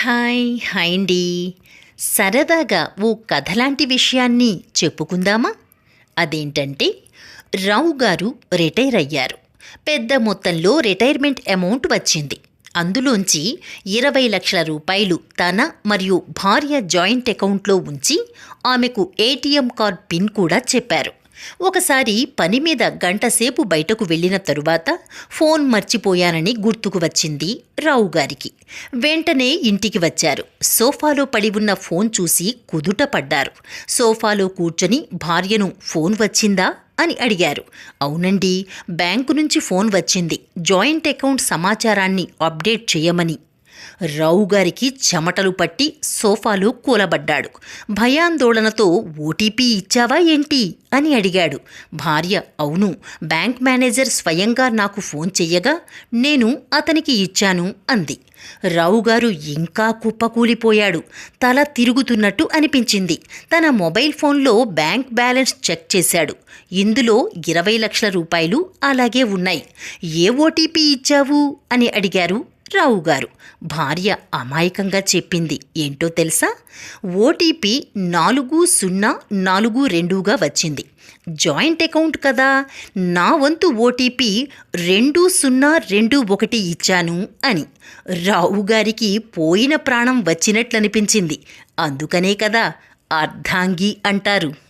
Hi hi అండి. సరదాగా ఓ కథలాంటి విషయాన్ని చెప్పుకుందామా? అదేంటంటే రావు గారు రిటైర్ అయ్యారు. పెద్ద మొత్తంలో రిటైర్మెంట్ అమౌంట్ వచ్చింది. అందులోంచి ఇరవై లక్షల రూపాయలు తన మరియు భార్య జాయింట్ అకౌంట్లో ఉంచి ఆమెకు ఏటీఎం కార్డ్ పిన్ కూడా చెప్పారు. ఒకసారి పని మీద గంటసేపు బయటకు వెళ్ళిన తరువాత ఫోన్ మర్చిపోయానని గుర్తుకు వచ్చింది రావు గారికి. వెంటనే ఇంటికి వచ్చారు. సోఫాలో పడి ఉన్న ఫోన్ చూసి కుదుట పడ్డారు. సోఫాలో కూర్చొని భార్యను ఫోన్ వచ్చిందా అని అడిగారు. అవునండి బ్యాంకు నుంచి ఫోన్ వచ్చింది. జాయింట్ అకౌంట్ సమాచారాన్ని అప్డేట్ చేయమని రావు గారికి చెమటలు పట్టి సోఫాలో కూలబడ్డాడు. భయాందోళనతో ఓటీపీ ఇచ్చావా ఏంటి? అని అడిగాడు. భార్య అవును. బ్యాంక్ మేనేజర్ స్వయంగా నాకు ఫోన్ చెయ్యగా నేను అతనికి ఇచ్చాను అంది. రావు గారు ఇంకా కుప్పకూలిపోయాడు. తల తిరుగుతున్నట్టు అనిపించింది. తన మొబైల్ ఫోన్లో బ్యాంక్ బ్యాలెన్స్ చెక్ చేశాడు. ఇందులో ఇరవై లక్షల రూపాయలు అలాగే ఉన్నాయి. ఏ ఓటీపీ ఇచ్చావు? అని అడిగారు. రావు గారు. భార్య అమాయకంగా చెప్పింది ఏంటో తెలుసా? ఓటీపీ నాలుగు సున్నా నాలుగు రెండుగా వచ్చింది. జాయింట్ అకౌంట్ కదా. నా వంతు ఓటీపీ రెండు సున్నా రెండు ఒకటి ఇచ్చాను అని. రావు గారికి పోయిన ప్రాణం వచ్చినట్లనిపించింది. అందుకనే కదా అర్ధాంగి అంటారు.